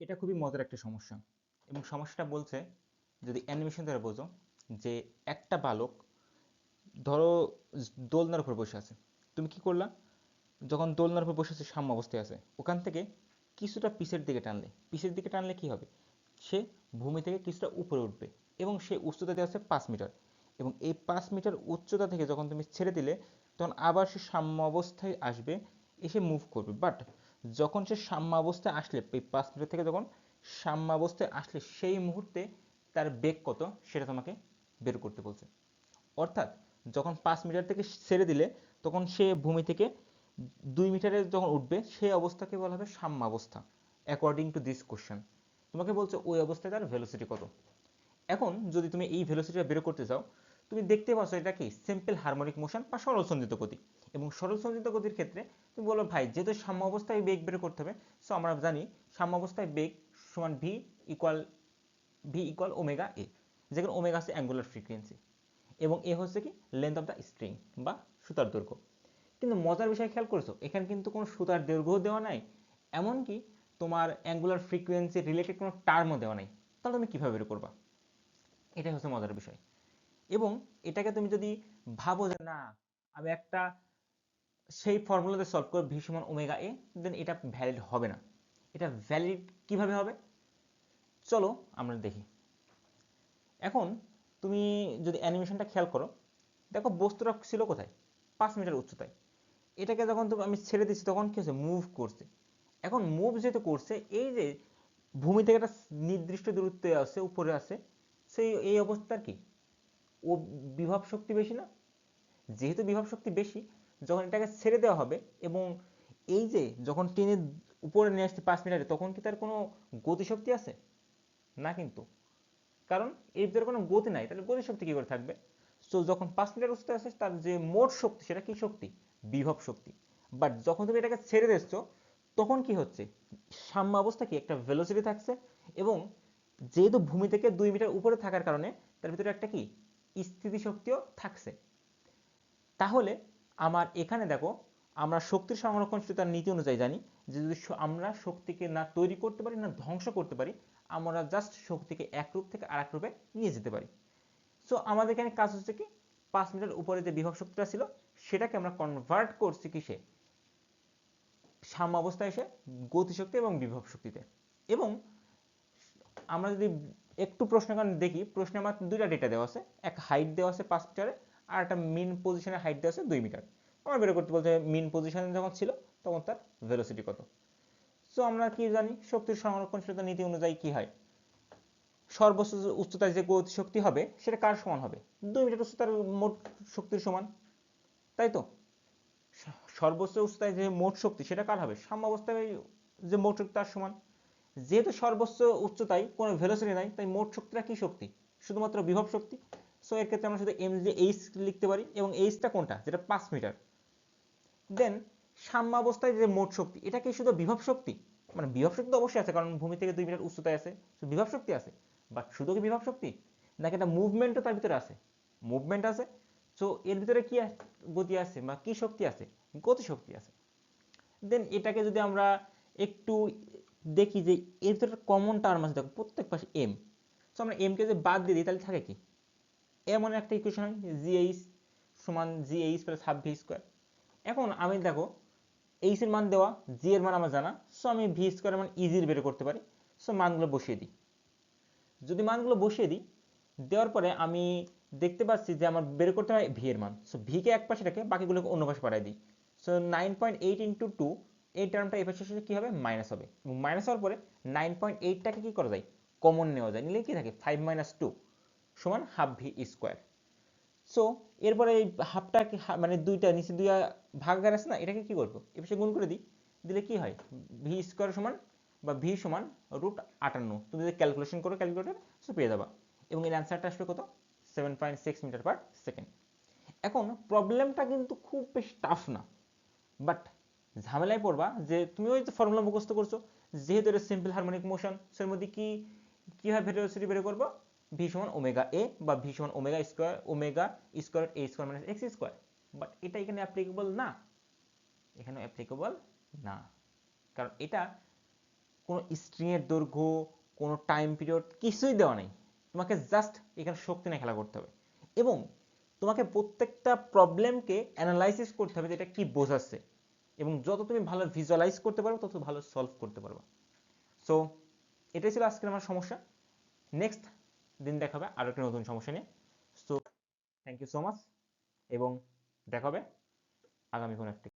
এটা খুবই মজার একটা সমস্যা। এবং সমস্যাটা বলছে, যদি অ্যানিমেশন দ্বারা বোঝো, যে একটা বালক, ধরো, দোলনার উপর বসে আছে। তুমি কি করলা? যখন দোলনার উপর বসে আছে, সাম্য অবস্থায় আছে। ওখান থেকে কিছুটা পিছের দিকে টানলে, পিছের দিকে টানলে কি হবে? সে ভূমি থেকে কিছুটা উপরে উঠবে এবং সে উচ্চতা দেওয়া আছে পাঁচ মিটার। এবং এই পাঁচ মিটার উচ্চতা থেকে যখন তুমি ছেড়ে দিলে, তখন আবার সে সাম্য অবস্থায় আসবে, এসে মুভ করবে। বাট যখন সে সাম্য অবস্থায় আসলে, এই পাঁচ মিটার থেকে যখন সাম্য অবস্থায় আসলে, সেই মুহূর্তে তার বেগ কত সেটা তোমাকে বের করতে বলছে। অর্থাৎ যখন পাঁচ মিটার থেকে ছেড়ে দিলে, তখন সে ভূমি থেকে দুই মিটারে যখন উঠবে, সেই অবস্থাকে বলা হবে সাম্যাবস্থা অ্যাকর্ডিং টু দিস কোশ্চেন তোমাকে বলছে, ওই অবস্থায় তার ভেলোসিটি কত? এখন যদি তুমি এই ভেলোসিটিটা বের করতে চাও, তুমি দেখতে পাচ্ছ এটা কি সিম্পল হারমোনিক মোশন বা সরল সঞ্চিত গতি। এবং সরল সঞ্চিত গতির ক্ষেত্রে তুমি বলো, ভাই, যেহেতু সাম্য অবস্থায় বেগ বের করতে হবে সো আমরা জানি সাম্য অবস্থায় বেগ সমান V equal V equal omega A যেখানে ওমেগা আছে অ্যাঙ্গুলার ফ্রিকোয়েন্সি এবং এ হচ্ছে কি লেন্থ অফ দ্য স্ট্রিং বা সুতার দৈর্ঘ্য। কিন্তু মজার বিষয় খেয়াল করেছ, এখানে কিন্তু কোনো সুতার দৈর্ঘ্য দেওয়া নাই, এমনকি তোমার অ্যাঙ্গুলার ফ্রিকোয়েন্সি রিলেটেড কোনো টার্মও দেওয়া নাই, তাহলে তুমি কীভাবে বের করবা? এটাই হচ্ছে মজার বিষয়। এবং এটাকে তুমি যদি ভাবো যে, না, আমি একটা সেই ফর্মুলাতে সলভ করে ভি সমান ওমেগা এ দেন এটা ভ্যালিড হবে না। এটা ভ্যালিড কীভাবে হবে? চলো আমরা দেখি। এখন তুমি যদি অ্যানিমেশনটা খেয়াল করো, দেখো বস্তুটা ছিল কোথায়? পাঁচ মিটার উচ্চতায়। এটাকে যখন তুমি আমি ছেড়ে দিচ্ছি, তখন কি হচ্ছে? মুভ করছে। এখন মুভ যেহেতু করছে, এই যে ভূমি থেকে একটা নির্দিষ্ট দূরত্বে আছে, উপরে আছে, সেই এই অবস্থার কি? ও বিভব শক্তি বেশি না? যেহেতু বিভব শক্তি বেশি যখন এটাকে ছেড়ে দেওয়া হবে এবং এই যে যখন টেনে উপরে নিয়ে আসছে পাঁচ মিটারে, তখন কি তার কোনো গতিশক্তি আছে? না কিন্তু। কারণ এর ভিতরে কোনো গতি নাই, তাহলে গতিশক্তি কি করে থাকবে? তো যখন পাঁচ মিটার উচ্চতায় আসে, তার যে মোট শক্তি, সেটা কি শক্তি? বিভব শক্তি। বাট যখন তুমি এটাকে ছেড়ে দিচ্ছ, তখন কি হচ্ছে? সাম্য অবস্থা কি? একটা ভেলোসিটি থাকছে এবং যেহেতু ভূমি থেকে দুই মিটার উপরে থাকার কারণে, তার ভিতরে একটা কি? স্থিতিশক্তিও থাকছে। তাহলে আমার এখানে দেখো, আমরা শক্তির সংরক্ষণ সংরক্ষণশীলতার নীতি অনুযায়ী জানি যে যদি আমরা শক্তিকে না তৈরি করতে পারি, না ধ্বংস করতে পারি, আমরা জাস্ট শক্তিকে এক রূপ থেকে আরেক রূপে নিয়ে যেতে পারি। সো আমাদের এখানে কাজ হচ্ছে কি? পাঁচ মিটার উপরে যে বিভব শক্তিটা ছিল, সেটাকে আমরা কনভার্ট করছি কিসে? সাম্য অবস্থায় এসে গতিশক্তি এবং বিভব শক্তিতে। এবং আমরা যদি একটু প্রশ্নকার দেখি, প্রশ্নে আমার দুইটা ডেটা দেওয়া আছে, এক হাইট দেওয়া আছে পাঁচ মিটারে আর একটা মিন পজিশনের হাইট দেওয়া আছে দুই মিটার আমরা বের করতে বলতে মিন পজিশনে যখন ছিল, তখন তার ভেলোসিটি কত? সো আমরা কি জানি? শক্তির সংরক্ষণশীলতা নীতি অনুযায়ী কি হয়? সর্বোচ্চ উচ্চতায় যে গতি শক্তি হবে, সেটা কার সমান হবে? দুই মিটার উচ্চতার মোট শক্তির সমান। তাই তো? সর্বোচ্চ উচ্চতায় যে মোট শক্তি, সেটা কার হবে? সাম্য অবস্থায় যে মোট শক্তি, তার সমান। যেহেতু সর্বোচ্চ উচ্চতায় কোনো ভেলোসিটি নাই, তাই মোট শক্তিটা কি শক্তি? শুধুমাত্র বিভব শক্তি। সো এর ক্ষেত্রে আমরা শুধু এম যে এইচ লিখতে পারি এবং এইচটা কোনটা? যেটা পাঁচ মিটার। দেন সাম্যাবস্থায় যে মোট শক্তি, এটা কি শুধু বিভব শক্তি? মানে বিভব শক্তি তো অবশ্যই আছে, কারণ ভূমি থেকে দুই মিটার উচ্চতায় আছে। বিভব শক্তি আছে। বাট শুধু কি বিভব শক্তি? নাকি একটা মুভমেন্টও তার ভিতরে আছে? মুভমেন্ট আছে। সো এর ভিতরে কি গতি আছে বা কি শক্তি আছে? গতি শক্তি আছে। দেন এটাকে যদি আমরা একটু দেখি যে এর ভিতরে কমন টার্ম আছে, দেখো, প্রত্যেক পাশে এম সো আমরা এম কে যদি বাদ দিয়ে দিই, তাহলে থাকে কি? এমন একটা ইকুয়েশন হয় জিএইচ সমান G H plus half V square এখন আমি দেখো এইচ এর মান দেওয়া জি এর মান আমার জানা সো আমি ভি স্কোয়ারের মান ইজির বের করতে পারি সো মানগুলো বসিয়ে দিই। যদি মানগুলো বসিয়ে দিই, দেওয়ার পরে আমি দেখতে পাচ্ছি যে আমার বের করতে হয় ভি এর মান সো ভিকে এক পাশে রেখে বাকিগুলোকে অন্য পাশে পাঠিয়ে দিই। So nine point eight into two এই টার্মটা এই পাশে কী হবে? মাইনাস হবে। মাইনাস হওয়ার পরে নাইন পয়েন্ট এইটটাকে কী করা যায়? কমন নেওয়া যায়। নিলে কি থাকে? ফাইভ মাইনাস টু সমান হাফ ভি স্কোয়ার সো এরপরে এই হাফটাকে মানে দুইটা, নিচে দুই ভাগাকার আছে না, এটাকে কি করব? এ পাশে গুণ করে দিই, দিলে কি হয়? ভি স্কোয়ার সমান বা ভি সমান রুট আটান্ন। তুমি যদি ক্যালকুলেশন করো ক্যালকুলেটার সো পেয়ে যাবা। এবং এর অ্যান্সারটা আসবে কত? Seven point six metre per second এখন প্রবলেমটা কিন্তু খুব বেশি টাফ না। বাট ঝামেলায় পড়বা যে, তুমি ওই যে ফর্মুলা মুখস্থ করছ, যেহেতু এটা সিম্পল হারমোনিক মোশন সের মধ্যে কি, কীভাবে ভেলোসিটি বের করব? ভি সমান ওমেগা এ বা ভি সমান omega square omega square, A square minus X square. But এটা এখানে অ্যাপ্লিকেবল না। এখানে অ্যাপ্লিকেবল না। কারণ এটা কোনো স্ট্রিংয়ের দৈর্ঘ্য, কোনো টাইম পিরিয়ড কিছুই দেওয়া নেই। তোমাকে জাস্ট এখানে শক্তি নিয়ে খেলা করতে হবে। এবং তোমাকে প্রত্যেকটা প্রবলেমকে অ্যানালাইসিস করতে হবে যে কি বোঝাচ্ছে। এবং যত তুমি ভালো ভিজুয়ালাইজ করতে পারবে, তত ভালো সলভ করতে পারবে। সো এটাই ছিল আজকের আমার সমস্যা। নেক্সট দিন দেখা হবে আরও একটা নতুন সমস্যা নিয়ে। So thank you so much এবং দেখা হবে আগামী কোনো একটি